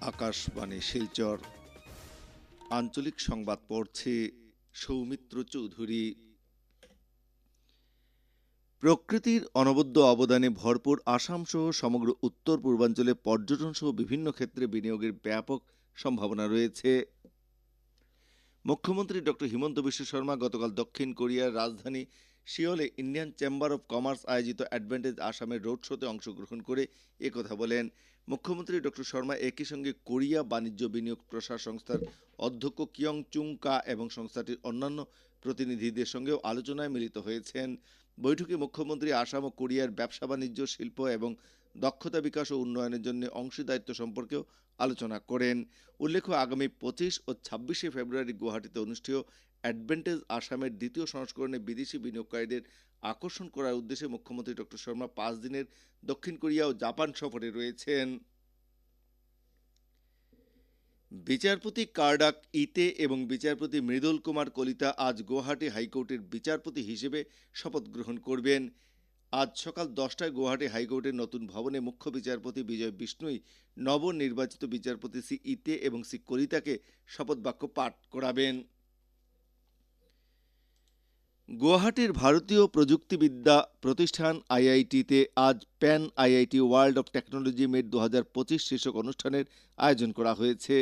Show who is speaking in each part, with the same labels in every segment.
Speaker 1: আকাশবাণী শিলচর। আঞ্চলিক সংবাদ পড়ছে সৌমিত্র চৌধুরী। প্রকৃতির অনবদ্য অবদানে ভরপুর আসাম সহ সমগ্র উত্তর পূর্বাঞ্চলে পর্যটন সহ বিভিন্ন ক্ষেত্রে বিনিয়োগের ব্যাপক সম্ভাবনা রয়েছে। মুখ্যমন্ত্রী ডক্টর হিমন্ত বিশ্ব শর্মা গতকাল দক্ষিণ কোরিয়ার রাজধানী সিওলে ইন্ডিয়ান চেম্বার অব কমার্স আয়োজিত অ্যাডভান্টেজ আসামের রোড শোতে অংশগ্রহণ করে একথা বলেন। মুখ্যমন্ত্রী ডক্টর শর্মা একই সঙ্গে কোরিয়া বাণিজ্য বিনিয়োগ প্রসার সংস্থার অধ্যক্ষ কিয়ং চুং কা এবং সংস্থাটির অন্যান্য প্রতিনিধিদের সঙ্গেও আলোচনায় মিলিত হয়েছেন। বৈঠকে মুখ্যমন্ত্রী আসাম ও কোরিয়ার ব্যবসা বাণিজ্য, শিল্প এবং দক্ষতা বিকাশ ও উন্নয়নের জন্য অংশীদারিত্ব সম্পর্কেও আলোচনা করেন। উল্লেখ্য, আগামী পঁচিশ ও ছাব্বিশে ফেব্রুয়ারি গুয়াহাটিতে অনুষ্ঠেয় অ্যাডভেন্টেজ আসামের দ্বিতীয় সংস্করণে বিদেশি বিনিয়োগকারীদের আকর্ষণ করার উদ্দেশ্যে মুখ্যমন্ত্রী ডক্টর শর্মা পাঁচ দিনের দক্ষিণ কোরিয়া ও জাপান সফরে রয়েছেন। বিচারপতি কার্ডাক ইতে এবং বিচারপতি মৃদুল কুমার কলিতা আজ গুয়াহাটি হাইকোর্টের বিচারপতি হিসেবে শপথ গ্রহণ করবেন। আজ সকাল দশটায় গুয়াহাটি হাইকোর্টের নতুন ভবনে মুখ্য বিচারপতি বিজয় বিষ্ণুই নবনির্বাচিত বিচারপতি সি ইতে এবং সি কলিতাকে শপথ বাক্য পাঠ করাবেন। গুয়াহাটির ভারতীয় প্রযুক্তিবিদ্যা প্রতিষ্ঠান আইআইটিতে আজ pan IIT world of technology meet দু হাজার পঁচিশ শীর্ষক অনুষ্ঠানের আয়োজন করা হয়েছে।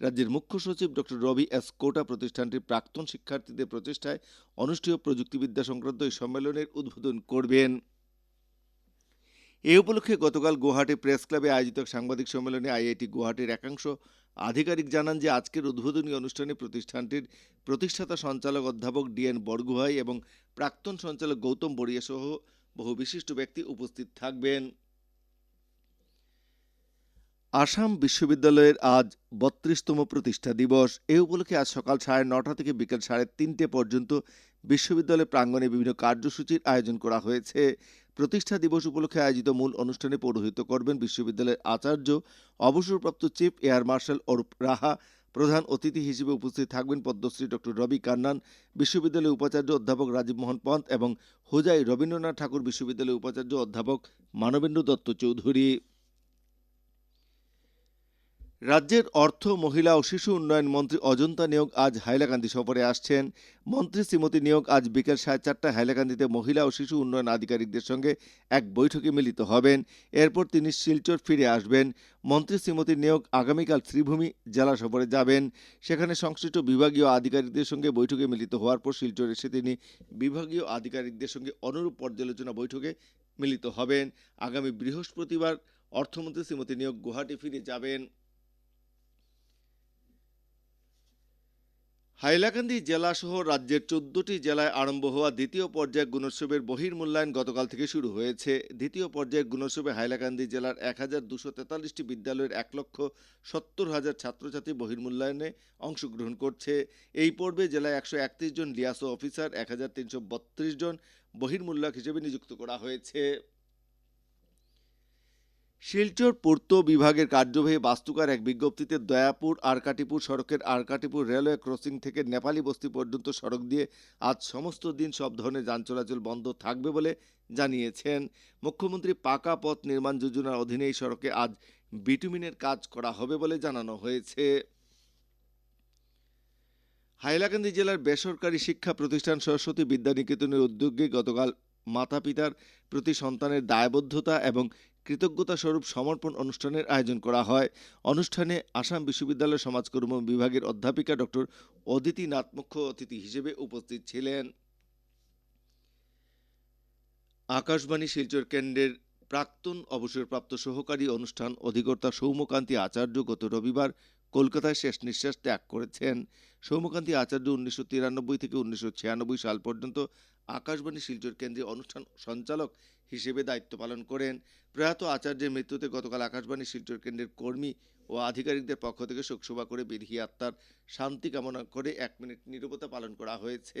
Speaker 1: রাজ্যের মুখ্য সচিব ডক্টর রবি এস কোটা প্রতিষ্ঠানটির প্রাক্তন শিক্ষার্থীদের প্রচেষ্টায় অনুষ্ঠেয় প্রযুক্তিবিদ্যা সংক্রান্ত এই সম্মেলনের উদ্বোধন করবেন। এ উপলক্ষে গতকাল গুয়াহাটি প্রেস ক্লাবে আয়োজিত সাংবাদিক সম্মেলনে আইআইটি গুয়াহাটির একাংশ আধিকারিক জানান যে আজকের উদ্বোধনী অনুষ্ঠানে প্রতিষ্ঠানটির প্রতিষ্ঠাতা সঞ্চালক অধ্যাপক ডিএন বরগুহাই এবং প্রাক্তন সঞ্চালক গৌতম বড়িয়া সহ বহু বিশিষ্ট ব্যক্তি উপস্থিত থাকবেন। আসাম বিশ্ববিদ্যালয়ের আজ বত্রিশতম প্রতিষ্ঠা দিবস। এ উপলক্ষে আজ সকাল সাড়ে নটা থেকে বিকেল সাড়ে তিনটে পর্যন্ত বিশ্ববিদ্যালয় প্রাঙ্গণে বিভিন্ন কার্যসূচির আয়োজন করা হয়েছে। প্রতিষ্ঠা দিবস উপলক্ষে আয়োজিত মূল অনুষ্ঠানে পৌরোহিত্য করবেন বিশ্ববিদ্যালয়ের আচার্য, অবসরপ্রাপ্ত chief air marshal Arup Raha, প্রধান অতিথি হিসেবে উপস্থিত থাকবেন পদ্মশ্রী ডক্টর রবি কান্নান, বিশ্ববিদ্যালয়ের উপাচার্য অধ্যাপক রাজীব মোহন পন্ত এবং হোজাই রবীন্দ্রনাথ ঠাকুর বিশ্ববিদ্যালয়ের উপাচার্য অধ্যাপক মানবেন্দ্র দত্ত চৌধুরী। রাজ্যের অর্থ, মহিলা ও শিশু উন্নয়ন মন্ত্রী অজন্তা নিয়োগ আজ হাইলাকান্দি সফরে আসছেন। মন্ত্রী শ্রীমতী নিয়োগ আজ বিকেল সাড়ে চারটায় হাইলাকান্দিতে মহিলা ও শিশু উন্নয়ন আধিকারিকদের সঙ্গে এক বৈঠকে মিলিত হবেন। এরপর তিনি শিলচর ফিরে আসবেন। মন্ত্রী শ্রীমতী নিয়োগ আগামীকাল শ্রীভূমি জেলা সফরে যাবেন। সেখানে সংশ্লিষ্ট বিভাগীয় আধিকারিকদের সঙ্গে বৈঠকে মিলিত হওয়ার পর শিলচর এসে তিনি বিভাগীয় আধিকারিকদের সঙ্গে অনুরূপ পর্যালোচনা বৈঠকে মিলিত হবেন। আগামী বৃহস্পতিবার অর্থমন্ত্রী শ্রীমতী নিয়োগ গুয়াহাটি ফিরে যাবেন। হাইলাকান্দি জেলা সহ রাজ্যের চোদ্দটি জেলায় আরম্ভ হওয়া দ্বিতীয় পর্যায়ের গুণোৎসবের বহির্মূল্যায়ন গতকাল থেকে শুরু হয়েছে। দ্বিতীয় পর্যায়ের গুণোৎসবে হাইলাকান্দি জেলার এক হাজার দুশো তেতাল্লিশটি বিদ্যালয়ের এক লক্ষ সত্তর হাজার ছাত্রছাত্রী বহির্মূল্যায়নে অংশগ্রহণ করছে। এই পর্বে জেলায় একশো একত্রিশ জন লিয়াসো অফিসার, এক হাজার তিনশো বত্রিশ জন বহির্মূল্যক হিসেবে নিযুক্ত করা হয়েছে। শিলচর পূর্ত বিভাগের কার্যবাহী বাস্তুকার এক বিজ্ঞপ্তিতে দয়াপুর, আরকাটিপুর সড়কের আরকাটিপুর রেলওয়ে ক্রসিং থেকে নেপালি বস্তি পর্যন্ত সড়ক দিয়ে আজ সমস্ত দিন সব ধরনের যান চলাচল বন্ধ থাকবে বলে জানিয়েছেন। মুখ্যমন্ত্রী পাকা পথ নির্মাণ যোজনার অধীনে এই সড়কে আজ বিটুমিনের কাজ করা হবে বলে জানানো হয়েছে। হাইলাকান্দি জেলার বেসরকারি শিক্ষা প্রতিষ্ঠান সরস্বতী বিদ্যানিকেতনের উদ্যোগে গতকাল মাতা পিতার প্রতি সন্তানের দায়বদ্ধতা এবং কৃতজ্ঞতা স্বরূপ সমর্পণ অনুষ্ঠানের আয়োজন করা হয়। অনুষ্ঠানে আসাম বিশ্ববিদ্যালয় সমাজকর্ম বিভাগের অধ্যাপিকা ডক্টর অদিতি নাথ মুখ্য অতিথি হিসেবে উপস্থিত ছিলেন। আকাশবাণী শিলচর কেন্দ্রের প্রাক্তন অবসরপ্রাপ্ত সহকারী অনুষ্ঠান অধিকর্তা সৌম্যকান্তি আচার্য গত রবিবার কলকাতায় শেষ নিঃশ্বাস ত্যাগ করেছেন সৌমকান্তি আচার্য উনিশশো তিরানব্বই থেকে উনিশশো ছিয়ানব্বই সাল পর্যন্ত আকাশবাণী শিলচর কেন্দ্রে অনুষ্ঠান সঞ্চালক হিসেবে দায়িত্ব পালন করেন। প্রয়াত আচার্যের মৃত্যুতে গতকাল আকাশবাণী শিলচর কেন্দ্রের কর্মী ও আধিকারিকদের পক্ষ থেকে শোকসভা করে বিধি আত্মার শান্তি কামনা করে এক মিনিট নিরবতা পালন করা হয়েছে।